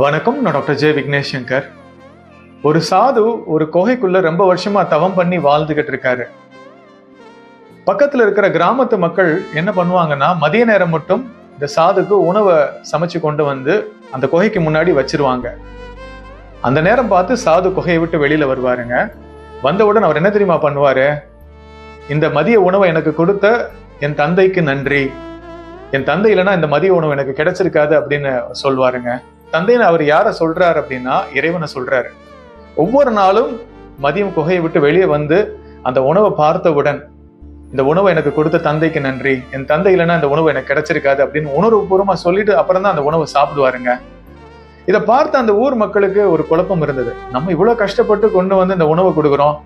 வணக்கம் நான் doctor J Vignesh Shankar ஒரு சாது ஒரு குகைக்குள்ள ரொம்ப வருஷமா தவம் பண்ணி வாழ்ந்துகிட்டு இருக்காரு. பக்கத்துல இருக்கிற கிராமத்து மக்கள் என்ன பண்ணுவாங்கன்னா மதிய நேரம் மட்டும் இந்த சாதுக்கு உணவை சமைச்சு கொண்டு வந்து அந்த குகைக்கு முன்னாடி வச்சிருவாங்க. அந்த நேரம் பார்த்து சாது குகையை விட்டு வெளியில வருவாருங்க. வந்தவுடன் அவர் என்ன தெரியுமா பண்ணுவாரு? இந்த மதிய உணவை எனக்கு கொடுத்த என் தந்தைக்கு நன்றி. என் தந்தை இல்லைன்னா இந்த மதிய உணவு எனக்கு கிடைச்சிருக்காது அப்படின்னு சொல்வாருங்க. தந்தைன்னு அவர் யாரை சொல்றாரு அப்படின்னா இறைவனை சொல்றாரு. ஒவ்வொரு நாளும் மதியம் குகையை விட்டு வெளியே வந்து அந்த உணவை பார்த்தவுடன் இந்த உணவை எனக்கு கொடுத்த தந்தைக்கு நன்றி என் தந்தை இல்லைன்னா இந்த உணவு எனக்கு கிடைச்சிருக்காது அப்படின்னு உணர்வுபூர்வமா சொல்லிட்டு அப்புறம் தான் அந்த உணவை சாப்பிடுவாருங்க. இதை பார்த்த அந்த ஊர் மக்களுக்கு ஒரு குழப்பம் இருந்தது. நம்ம இவ்வளவு கஷ்டப்பட்டு கொண்டு வந்து இந்த உணவை கொடுக்குறோம்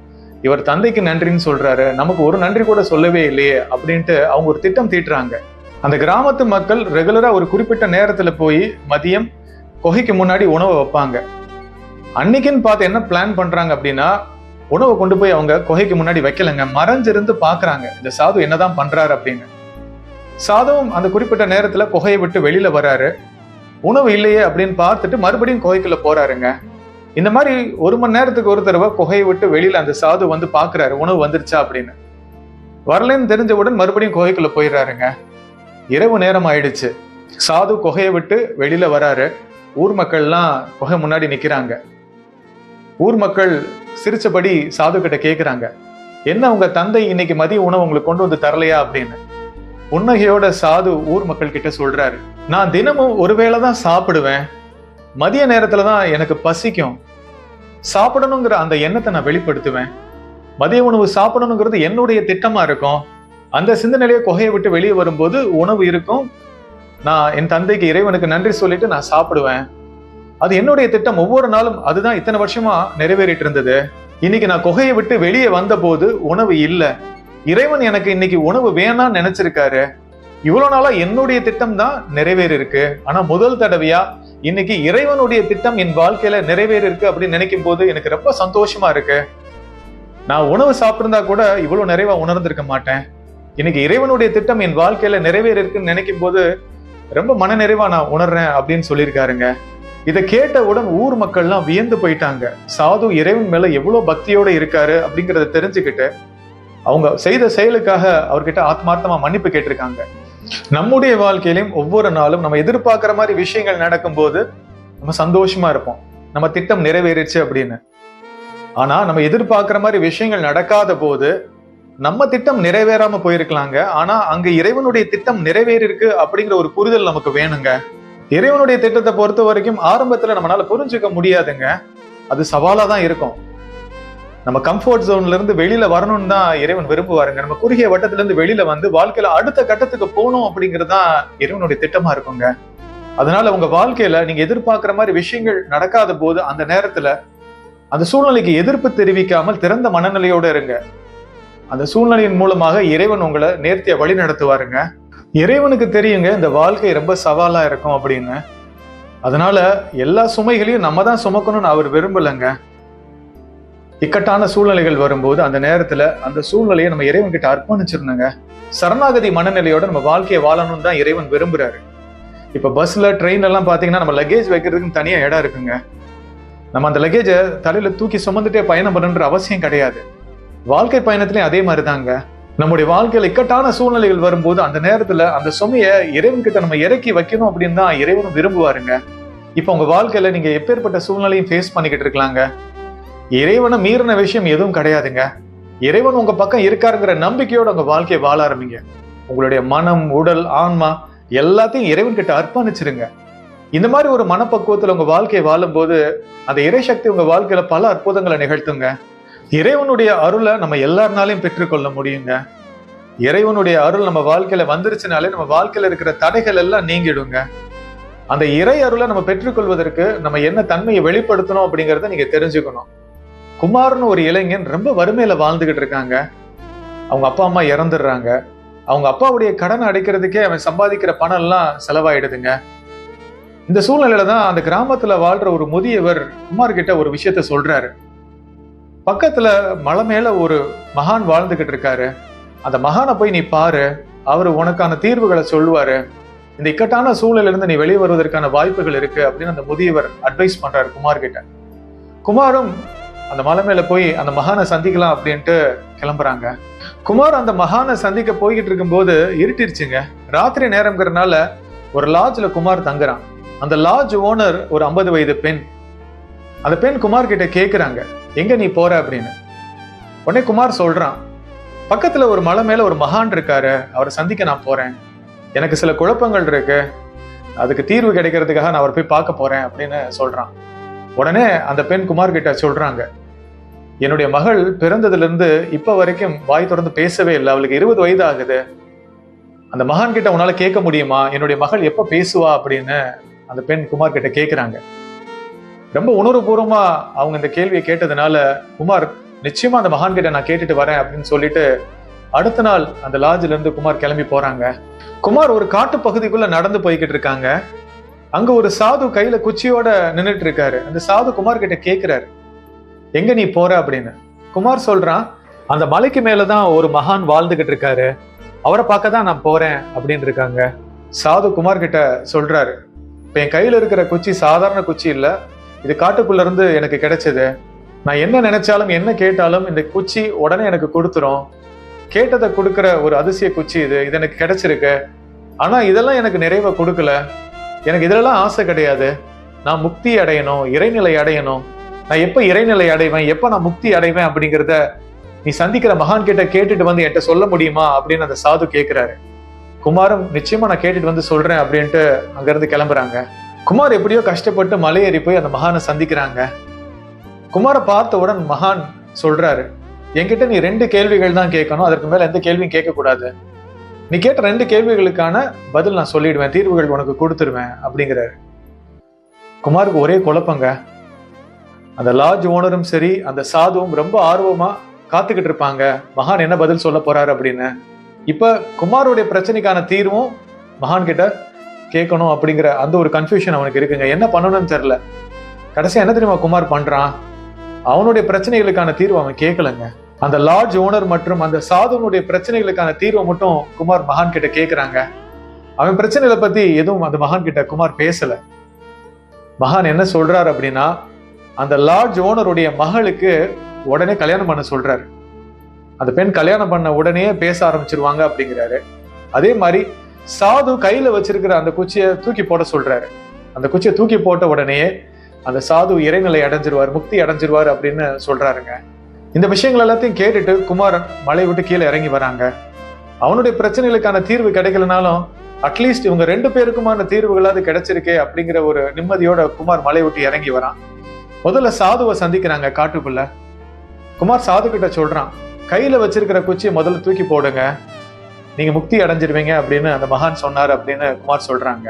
இவர் தந்தைக்கு நன்றின்னு சொல்றாரு நமக்கு ஒரு நன்றி கூட சொல்லவே இல்லையே அப்படின்ட்டு அவங்க ஒரு திட்டம் தீட்டுறாங்க. அந்த கிராமத்து மக்கள் ரெகுலரா ஒரு குறிப்பிட்ட நேரத்துல போய் மதியம் குகைக்கு முன்னாடி உணவை வைப்பாங்க. அன்னைக்குன்னு பார்த்து என்ன பிளான் பண்றாங்க அப்படின்னா உணவை கொண்டு போய் அவங்க குகைக்கு முன்னாடி வைக்கலங்க. மறைஞ்சிருந்து பாக்குறாங்க இந்த சாது என்னதான் பண்றாரு அப்படின்னு. சாதுவும் அந்த குறிப்பிட்ட நேரத்துல குகையை விட்டு வெளியில வராரு உணவு இல்லையே அப்படின்னு பார்த்துட்டு மறுபடியும் குகைக்குள்ள போறாருங்க. இந்த மாதிரி ஒரு மணி நேரத்துக்கு ஒரு தடவை குகையை விட்டு வெளியில அந்த சாது வந்து பாக்குறாரு உணவு வந்துருச்சா அப்படின்னு. வரலன்னு தெரிஞ்சவுடன் மறுபடியும் குகைக்குள்ள போயிடுறாருங்க. இரவு நேரம் ஆயிடுச்சு. சாது குகையை விட்டு வெளியில வராரு ஊர் மக்கள்லாம் குகை முன்னாடி நிக்கிறாங்க. ஊர் மக்கள் சிரிச்சபடி சாது கிட்ட கேக்குறாங்க. என்ன உங்க தந்தை இன்னைக்கு மதிய உணவு உங்களுக்கு கொண்டு வந்து தரலையா? அப்படின்னு. புன்னகையோட சாது ஊர் மக்கள் கிட்ட சொல்றாரு. நான் தினமும் ஒருவேளை தான் சாப்பிடுவேன். மதிய நேரத்துல தான் எனக்கு பசிக்கும். சாப்பிடணுங்கிற அந்த எண்ணத்தை நான் வெளிப்படுத்துவேன். மதிய உணவு சாப்பிடணுங்கிறது என்னுடைய திட்டமா இருக்கும். அந்த சிந்தனையிலேயே குகையை விட்டு வெளியே வரும்போது உணவு இருக்கும். நான் என் தந்தைக்கு இறைவனுக்கு நன்றி சொல்லிட்டு நான் சாப்பிடுவேன். அது என்னுடைய திட்டம். ஒவ்வொரு நாளும் அதுதான் இத்தனை வருஷமா நிறைவேறிட்டு இருந்தது. இன்னைக்கு நான் குகையை விட்டு வெளியே வந்த போது உணவு இல்லை. இறைவன் எனக்கு இன்னைக்கு உணவு வேணாம்னு நினைச்சிருக்காரு. இவ்வளவு நாளா என்னுடைய திட்டம் தான் நிறைவேறிருக்கு. ஆனா முதல் தடவையா இன்னைக்கு இறைவனுடைய திட்டம் என் வாழ்க்கையில நிறைவேறிருக்கு அப்படின்னு நினைக்கும் போது எனக்கு ரொம்ப சந்தோஷமா இருக்கு. நான் உணவு சாப்பிட்டிருந்தா கூட இவ்வளவு நிறைவா உணர்ந்திருக்க மாட்டேன். இன்னைக்கு இறைவனுடைய திட்டம் என் வாழ்க்கையில நிறைவேறிருக்குன்னு நினைக்கும் போது ரொம்ப மனநிறைவா நான் உணர்றேன் அப்படின்னு சொல்லியிருக்காருங்க. இதை கேட்டவுடன் ஊர் மக்கள்லாம் வியந்து போயிட்டாங்க. சாது இறைவன் மேல எவ்வளவு பக்தியோட இருக்காரு அப்படிங்கிறத தெரிஞ்சுக்கிட்டு அவங்க செய்த செயலுக்காக அவர்கிட்ட ஆத்மார்த்தமா மன்னிப்பு கேட்டிருக்காங்க. நம்முடைய வாழ்க்கையிலும் ஒவ்வொரு நாளும் நம்ம எதிர்பார்க்கிற மாதிரி விஷயங்கள் நடக்கும்போது நம்ம சந்தோஷமா இருப்போம். நம்ம திட்டம் நிறைவேறிச்சு அப்படின்னு. ஆனா நம்ம எதிர்பார்க்கிற மாதிரி விஷயங்கள் நடக்காத போது நம்ம திட்டம் நிறைவேறாம போயிருக்கலாங்க. ஆனா அங்க இறைவனுடைய திட்டம் நிறைவேறி இருக்கு அப்படிங்கிற ஒரு புரிதல் நமக்கு வேணுங்க. இறைவனுடைய திட்டத்தை பொறுத்த வரைக்கும் ஆரம்பத்துல நம்மளால புரிஞ்சுக்க முடியாதுங்க. அது சவாலா தான் இருக்கும். நம்ம கம்ஃபர்ட் ஜோன்ல இருந்து வெளியில வரணும்னு தான் இறைவன் விரும்புவாருங்க. நம்ம குறுகிய வட்டத்துல இருந்து வெளியில வந்து வாழ்க்கையில அடுத்த கட்டத்துக்கு போகணும் அப்படிங்கிறது தான் இறைவனுடைய திட்டமா இருக்குங்க. அதனால உங்க வாழ்க்கையில நீங்க எதிர்பார்க்கிற மாதிரி விஷயங்கள் நடக்காத போது அந்த நேரத்துல அந்த சூழ்நிலைக்கு எதிர்ப்பு தெரிவிக்காமல் திறந்த மனநிலையோட இருங்க. அந்த சூழ்நிலையின் மூலமாக இறைவன் உங்களை நேர்த்திய வழி நடத்துவாருங்க. இறைவனுக்கு தெரியுங்க இந்த வாழ்க்கை ரொம்ப சவாலா இருக்கும் அப்படின்னு. அதனால எல்லா சுமைகளையும் நம்ம தான் சுமக்கணும்னு அவர் விரும்பலைங்க. இக்கட்டான சூழ்நிலைகள் வரும்போது அந்த நேரத்துல அந்த சூழ்நிலையை நம்ம இறைவன் கிட்ட அர்ப்பணிச்சிருந்தோங்க சரணாகதி மனநிலையோட நம்ம வாழ்க்கையை வாழணும்னு தான் இறைவன் விரும்புறாரு. இப்ப பஸ்ல ட்ரெயின் எல்லாம் பாத்தீங்கன்னா நம்ம லக்கேஜ் வைக்கிறதுக்கு தனியா இடம் இருக்குங்க. நம்ம அந்த லக்கேஜை தலையில தூக்கி சுமந்துட்டே பயணம் பண்ணணுன்ற அவசியம் கிடையாது. வாழ்க்கை பயணத்திலையும் அதே மாதிரிதாங்க. நம்முடைய வாழ்க்கையில் இக்கட்டான சூழ்நிலைகள் வரும்போது அந்த நேரத்துல அந்த சுமையை இறைவன்கிட்ட நம்ம இறக்கி வைக்கணும் அப்படின்னு தான் இறைவனும் விரும்புவாருங்க. இப்போ உங்க வாழ்க்கையில நீங்க எப்பேற்பட்ட சூழ்நிலையும் ஃபேஸ் பண்ணிக்கிட்டு இருக்கலாங்க. இறைவனை மீறின விஷயம் எதுவும் கிடையாதுங்க. இறைவன் உங்க பக்கம் இருக்காருங்கிற நம்பிக்கையோட உங்க வாழ்க்கையை வாழ ஆரம்பிங்க. உங்களுடைய மனம் உடல் ஆன்மா எல்லாத்தையும் இறைவன் கிட்ட அர்ப்பணிச்சிருங்க. இந்த மாதிரி ஒரு மனப்பக்குவத்தில் உங்க வாழ்க்கையை வாழும்போது அந்த இறைசக்தி உங்க வாழ்க்கையில பல அற்புதங்களை நிகழ்த்துங்க. இறைவனுடைய அருளை நம்ம எல்லாருனாலையும் பெற்றுக்கொள்ள முடியுங்க. இறைவனுடைய அருள் நம்ம வாழ்க்கையில வந்துருச்சுனாலே நம்ம வாழ்க்கையில இருக்கிற தடைகள் எல்லாம் நீங்கிடுங்க. அந்த இறை அருளை நம்ம பெற்றுக்கொள்வதற்கு நம்ம என்ன தன்மையை வெளிப்படுத்தணும் அப்படிங்கிறத நீங்க தெரிஞ்சுக்கணும். குமார்னு ஒரு இளைஞன் ரொம்ப வறுமையில வாழ்ந்துகிட்டு இருக்காங்க. அவங்க அப்பா அம்மா இறந்துடுறாங்க. அவங்க அப்பாவுடைய கடனை அடைக்கிறதுக்கே அவன் சம்பாதிக்கிற பணம் எல்லாம் செலவாயிடுதுங்க. இந்த சூழ்நிலையில தான் அந்த கிராமத்துல வாழ்ற ஒரு முதியவர் குமார் கிட்ட ஒரு விஷயத்த சொல்றாரு. பக்கத்துல மலை மேல ஒரு மகான் வாழ்ந்துகிட்டு இருக்காரு. அந்த மகானை போய் நீ பாரு அவரு உனக்கான தீர்வுகளை சொல்லுவாரு. இந்த இக்கட்டான சூழலிலிருந்து நீ வெளியே வருவதற்கான வாய்ப்புகள் இருக்கு அப்படின்னு அந்த முதியவர் அட்வைஸ் பண்றாரு குமார் கிட்ட. குமாரும் அந்த மலை மேல போய் அந்த மகானை சந்திக்கலாம் அப்படின்ட்டு கிளம்புறாங்க. குமார் அந்த மகானை சந்திக்க போய்கிட்டு இருக்கும்போது இருட்டிருச்சுங்க. ராத்திரி நேரம்ங்கிறனால ஒரு லாட்ஜ்ல குமார் தங்குறான். அந்த லாட்ஜ் ஓனர் ஒரு ஐம்பது வயது பெண். அந்த பெண் குமார் கிட்ட கேட்குறாங்க எங்க நீ போற அப்படின்னு. உடனே குமார் சொல்றான் பக்கத்துல ஒரு மலை மேல ஒரு மகான் இருக்காரு அவரை சந்திக்க நான் போறேன். எனக்கு சில குழப்பங்கள் இருக்கு. அதுக்கு தீர்வு கிடைக்கிறதுக்காக நான் அவரை போய் பார்க்க போறேன் அப்படின்னு சொல்றான். உடனே அந்த பெண் குமார் கிட்ட சொல்றாங்க என்னுடைய மகள் பிறந்ததுல இருந்து இப்ப வரைக்கும் வாய் தொடர்ந்து பேசவே இல்லை. அவளுக்கு இருபது வயது ஆகுது. அந்த மகான் கிட்ட உன்னால கேட்க முடியுமா? என்னுடைய மகள் எப்ப பேசுவா? அப்படின்னு அந்த பெண் குமார் கிட்ட கேட்குறாங்க ரொம்ப உணர்வுபூர்வமா அவங்க இந்த கேள்வியை கேட்டதுனால குமார் நிச்சயமா அந்த மகான் கிட்ட நான் கேட்டுட்டு வரேன் அப்படின்னு சொல்லிட்டு அடுத்த நாள் அந்த லாட்ஜ்ல இருந்து குமார் கிளம்பி போறாங்க. குமார் ஒரு காட்டு பகுதிக்குள்ள நடந்து போய்கிட்டு இருக்காங்க. அங்க ஒரு சாது கையில குச்சியோட நின்னுட்டு இருக்காரு. அந்த சாது குமார் கிட்ட கேக்குறாரு எங்க நீ போற? அப்படின்னு. குமார் சொல்றான் அந்த மலைக்கு மேலதான் ஒரு மகான் வாழ்ந்துகிட்டு இருக்காரு. அவரை பார்க்க தான் நான் போறேன் அப்படின்னு இருக்காங்க. சாது குமார் கிட்ட சொல்றாரு இப்ப என் கையில இருக்கிற குச்சி சாதாரண குச்சி இல்ல. இது காட்டுக்குள்ள இருந்து எனக்கு கிடைச்சது. நான் என்ன நினைச்சாலும் என்ன கேட்டாலும் இந்த குச்சி உடனே எனக்கு கொடுத்துரும். கேட்டதை கொடுக்குற ஒரு அதிசய குச்சி இது. இது எனக்கு கிடைச்சிருக்கு. ஆனா இதெல்லாம் எனக்கு நிறைவை கொடுக்கல. எனக்கு இதுலலாம் ஆசை கிடையாது. நான் முக்தி அடையணும் இறைநிலை அடையணும். நான் எப்ப இறைநிலை அடைவேன்? எப்ப நான் முக்தி அடைவேன் அப்படிங்கிறத நீ சந்திக்கிற மகான் கிட்ட கேட்டுட்டு வந்து என்கிட்ட சொல்ல முடியுமா அப்படின்னு அந்த சாது கேட்கிறாரு குமாரம் நிச்சயமா நான் கேட்டுட்டு வந்து சொல்றேன் அப்படின்ட்டு அங்கிருந்து கிளம்புறாங்க. குமார் எப்படியோ கஷ்டப்பட்டு மலையேறி போய் அந்த மகானை சந்திக்கிறாங்க. குமாரை பார்த்தவுடன் மகான் சொல்றாரு என்கிட்ட நீ ரெண்டு கேள்விகள் தான் கேட்கணும் அதற்கு மேல எந்த கேள்வியும் கேட்கக்கூடாது. நீ கேட்ட ரெண்டு கேள்விகளுக்கான பதில் நான் சொல்லிடுவேன் தீர்வுகள் உனக்கு கொடுத்துருவேன் அப்படிங்கிறாரு. குமாருக்கு ஒரே குழப்பங்க. அந்த லாட்ஜ் ஓனரும் சரி அந்த சாதுவும் ரொம்ப ஆர்வமா காத்துக்கிட்டு இருப்பாங்க. மகான் என்ன பதில் சொல்ல போறாரு அப்படின்னு. இப்ப குமாருடைய பிரச்சனைக்கான தீர்வும் மகான் கிட்ட கேட்கணும் அப்படிங்கிற அந்த ஒரு கன்ஃபியூஷன் அவனுக்கு இருக்குங்க. என்ன பண்ணணும்னு தெரியல. கடைசியா என்ன தெரியுமா குமார் பண்றான்? அவனுடைய பிரச்சனைகளுக்கான தீர்வு அவன் கேட்கலங்க. அந்த லாட்ஜ் ஓனர் மற்றும் அந்த சாதுவனுடைய பிரச்சனைகளுக்கான தீர்வை மட்டும் குமார் மகான் கிட்ட கேட்குறாங்க. அவன் பிரச்சனைகளை பத்தி எதுவும் அந்த மகான் கிட்ட குமார் பேசல. மகான் என்ன சொல்றாரு அப்படின்னா அந்த லாட்ஜ் ஓனருடைய மகளுக்கு உடனே கல்யாணம் பண்ண சொல்றாரு. அந்த பெண் கல்யாணம் பண்ண உடனே பேச ஆரம்பிச்சிருவாங்க அப்படிங்கிறாரு. அதே மாதிரி சாது கையில வச்சிருக்கிற அந்த குச்சியை தூக்கி போட சொல்றாரு. அந்த குச்சியை தூக்கி போட்ட உடனே அந்த சாது இறைநிலை அடைஞ்சிருவார் முக்தி அடைஞ்சிருவார் அப்படின்னு சொல்றாருங்க. இந்த விஷயங்கள் எல்லாத்தையும் கேட்டுட்டு குமார் மலை விட்டு கீழே இறங்கி வராங்க. அவனுடைய பிரச்சனைகளுக்கான தீர்வு கிடைக்கலனாலும் அட்லீஸ்ட் இவங்க ரெண்டு பேருக்குமான தீர்வுகளாவது கிடைச்சிருக்கே அப்படிங்கிற ஒரு நிம்மதியோட குமார் மலை விட்டு இறங்கி வரான். முதல்ல சாதுவை சந்திக்கிறாங்க காட்டுக்குள்ள. குமார் சாது கிட்ட சொல்றான் கையில வச்சிருக்கிற குச்சியை முதல்ல தூக்கி போடுங்க. நீங்க முக்தி அடைஞ்சிருவீங்க அப்படின்னு அந்த மகான் சொன்னார் அப்படின்னு குமார் சொல்றாங்க.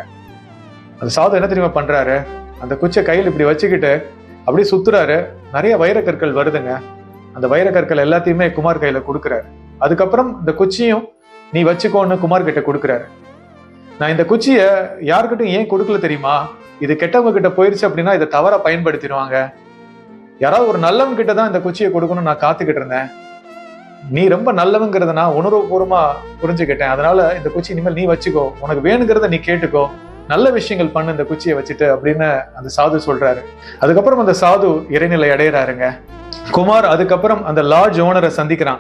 அந்த சாது என்ன தெரியுமா பண்றாரு? அந்த குச்சியை கையில் இப்படி வச்சுக்கிட்டு அப்படியே சுத்துறாரு. நிறைய வைரக்கற்கள் வருதுங்க. அந்த வைரக்கற்கள் எல்லாத்தையுமே குமார் கையில கொடுக்குறாரு. அதுக்கப்புறம் இந்த குச்சியும் நீ வச்சுக்கோன்னு குமார் கிட்ட கொடுக்குறாரு. நான் இந்த குச்சியை யாருக்கிட்டும் ஏன் கொடுக்கல தெரியுமா? இது கெட்டவங்க கிட்ட போயிருச்சு அப்படின்னா இதை தவறா பயன்படுத்திடுவாங்க. யாராவது ஒரு நல்லவங்க கிட்ட தான் இந்த குச்சியை கொடுக்கணும்னு நான் காத்துக்கிட்டு இருந்தேன். நீ ரொம்ப நல்லவங்கிறத நான் உணர்வுபூர்வமா புரிஞ்சுக்கிட்டேன். அதனால இந்த குச்சி இனிமேல் நீ வச்சுக்கோ. உனக்கு வேணுங்கிறத நீ கேட்டுக்கோ. நல்ல விஷயங்கள் பண்ணு இந்த குச்சியை வச்சுட்டு அப்படின்னு அந்த சாது சொல்றாரு. அதுக்கப்புறம் அந்த சாது இறைநிலை அடையிறாருங்க. குமார் அதுக்கப்புறம் அந்த லாட்ஜ் ஓனரை சந்திக்கிறான்.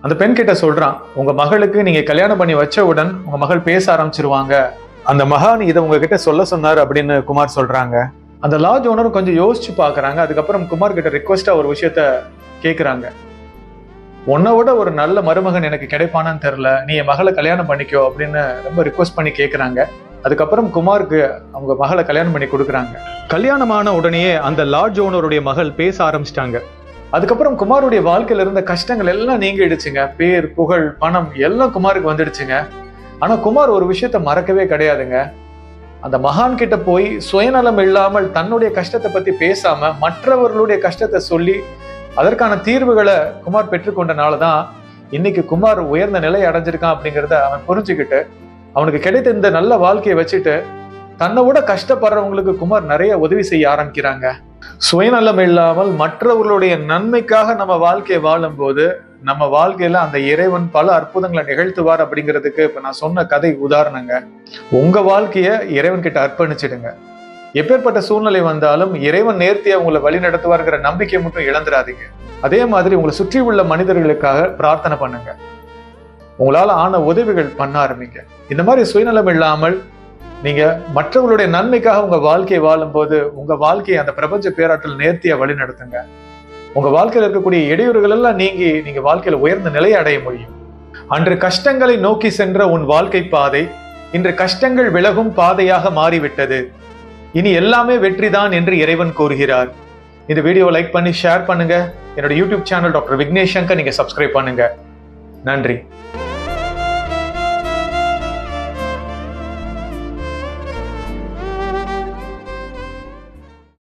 அந்த பெண் கிட்ட சொல்றான் உங்க மகளுக்கு நீங்க கல்யாணம் பண்ணி வச்சவுடன் உங்க மகள் பேச ஆரம்பிச்சிருவாங்க. அந்த மகான் இதை உங்ககிட்ட சொல்ல சொன்னார் அப்படின்னு குமார் சொல்றாங்க. அந்த லாட்ஜ் ஓனரும் கொஞ்சம் யோசிச்சு பாக்குறாங்க அதுக்கப்புறம் குமார் கிட்ட ரிக்வஸ்டா ஒரு விஷயத்த கேட்குறாங்க உன்னை விட ஒரு நல்ல மருமகன் எனக்கு கிடைப்பானான்னு தெரியல. நீ என் மகளை கல்யாணம் பண்ணிக்கோ அப்படின்னு ரொம்ப ரிக்வஸ்ட் பண்ணி கேட்குறாங்க அதுக்கப்புறம் குமாருக்கு அவங்க மகளை கல்யாணம் பண்ணி கொடுக்குறாங்க. கல்யாணமான உடனேயே அந்த லாட்ஜ் ஓனருடைய மகள் பேச ஆரம்பிச்சிட்டாங்க. அதுக்கப்புறம் குமாருடைய வாழ்க்கையில இருந்த கஷ்டங்கள் எல்லாம் நீங்கிடுச்சுங்க. பேர் புகழ் பணம் எல்லாம் குமாருக்கு வந்துடுச்சுங்க. ஆனா குமார் ஒரு விஷயத்த மறக்கவே கிடையாதுங்க. அந்த மகான் கிட்ட போய் சுயநலம் இல்லாமல் தன்னுடைய கஷ்டத்தை பத்தி பேசாம மற்றவர்களுடைய கஷ்டத்தை சொல்லி அதற்கான தீர்வுகளை குமார் பெற்றுக்கொண்டனால தான் இன்னைக்கு குமார் உயர்ந்த நிலை அடைஞ்சிருக்கான் அப்படிங்கிறத அவன் புரிஞ்சுக்கிட்டு அவனுக்கு கிடைத்த இந்த நல்ல வாழ்க்கையை வச்சுட்டு தன்னை விட கஷ்டப்படுறவங்களுக்கு குமார் நிறைய உதவி செய்ய ஆரம்பிக்கிறாங்க. சுயநலம் இல்லாமல் மற்றவர்களுடைய நன்மைக்காக நம்ம வாழ்க்கையை வாழும்போது நம்ம வாழ்க்கையில அந்த இறைவன் பல அற்புதங்களை நிகழ்த்துவார் அப்படிங்கிறதுக்கு இப்ப நான் சொன்ன கதை உதாரணங்க. உங்க வாழ்க்கைய இறைவன் கிட்ட அர்ப்பணிச்சிடுங்க. எப்பேற்பட்ட சூழ்நிலை வந்தாலும் இறைவன் நேர்த்தியா உங்களை வழி நடத்துவார்கிற நம்பிக்கை மட்டும் இழந்துடாதீங்க. அதே மாதிரி உங்களை சுற்றி உள்ள மனிதர்களுக்காக பிரார்த்தனை பண்ணுங்க. உங்களால ஆன உதவிகள் பண்ண ஆரம்பிங்க. இந்த மாதிரி சுயநலம் இல்லாமல் நீங்க மற்றவங்களுடைய நன்மைக்காக உங்க வாழ்க்கையை வாழும்போது உங்க வாழ்க்கையை அந்த பிரபஞ்ச பேராற்றல் நேர்த்தியா வழி நடத்துங்க. உங்க வாழ்க்கையில இருக்கக்கூடிய இடையூறுகள் எல்லாம் நீங்கி நீங்க வாழ்க்கையில உயர்ந்த நிலையை அடைய முடியும். அன்று கஷ்டங்களை நோக்கி சென்ற உன் வாழ்க்கை பாதை இன்று கஷ்டங்கள் விலகும் பாதையாக மாறிவிட்டது. இனி எல்லாமே வெற்றி தான் என்று இறைவன் கூறுகிறார். இந்த வீடியோ லைக் பண்ணி ஷேர் பண்ணுங்க. என்னோட YouTube channel doctor Vignesh Shankar நீங்க சப்ஸ்கிரைப் பண்ணுங்க. நன்றி.